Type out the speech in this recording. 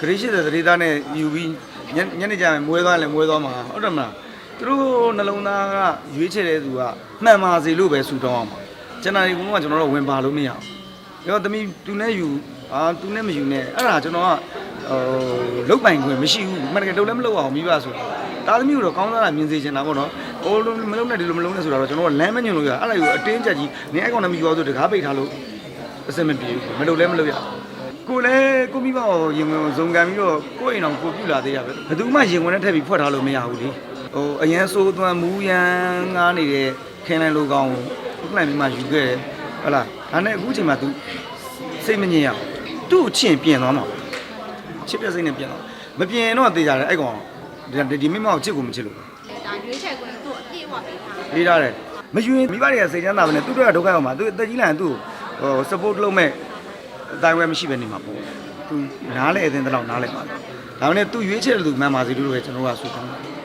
ဂရိရှိတဲ့သတိသားနဲ့ယူပြီးညညနေကျရင်မွေးသွားလည်းမွေးသွားမှာဟုတ်တယ်မလားသူတို့နှလုံးသားကရွေးချယ်တဲ့သူကမှန်ပါစေလို့ပဲဆူတောင်းအောင်ပါကျွန်တော်ဒီကုန်းကကျွန်တော်တို့ဝင်ပါလို့မရဘူးရောသမီးသူနဲ့ယူအာသူနဲ့မယူနဲ့အဲ့ဒါကျွန်တော်ကဟိုလုတ်ပိုင်ခွင့်မရှိဘူးမတကယ်တော့လည်းမလုပ်အောင်မိဘဆိုတာတာသမီးတို့ကောင်းစားတာမြင်စေချင်တာပေါ့နော်ဟိုလိုမလုပ်နဲ့ဒီလိုမလုပ်နဲ့ဆိုတာတော့ကျွန်တော်ကလမ်းမညွန်လို့ရအဲ့ဒါကိုအတင်းကြပ်ကြီးနင်းအဲ့ကောင်နဲ့မယူအောင်ဆိုတကားပိတ်ထားလို့အဆင်မပြေဘူးမလုပ်လည်းမလုပ်ရဘူး ကိုလည်းကိုမိဘကိုရင်ဝင်ဇုံကန်ပြီးတော့ကိုယ့်အိမ်အောင်ကိုပြုလာသေးရပဲဘယ်သူမှရင်ဝင်နဲ့ထည့်ပြီးဖွက်ထားလို့မရဘူးလေဟိုအရန်ဆိုးသွမ်းမူးရန်ငားနေတဲ့ခင်းလိုက်လိုကောင်ကိုခုနိုင်ပြီးမှယူခဲ့တယ်ဟုတ်လားဒါနဲ့အခုချိန်မှာ तू စိတ်မငြိမ်ရဘူးသူ့ကိုချင်ပြင်သွားမှာချစ်တဲ့စိတ်နဲ့ပြင်သွားမပြင်တော့တေးကြတယ်အဲ့ကောင်ဒီဒီမိမကိုချစ်ကိုမချစ်လို့ဒါရွေးချယ်ခွင့်သူ့အပြည့်အဝပေးထားလေးထားတယ်မယူရင်မိဘတွေကစိတ်ချမ်းသာပဲနဲ့သူတို့ကဒုက္ခရောက်မှာသူအသက်ကြီးလာရင်သူ့ကိုဟို support လုပ်မဲ့ အတိုင်းဝဲမရှိပဲနေမှာပေါ့သူနားလေအရင်တလောက်နားလေပါဒါပေမဲ့သူရွေးချယ်တဲ့သူမှန်ပါစေလို့ပဲကျွန်တော်ကဆုတောင်းတယ်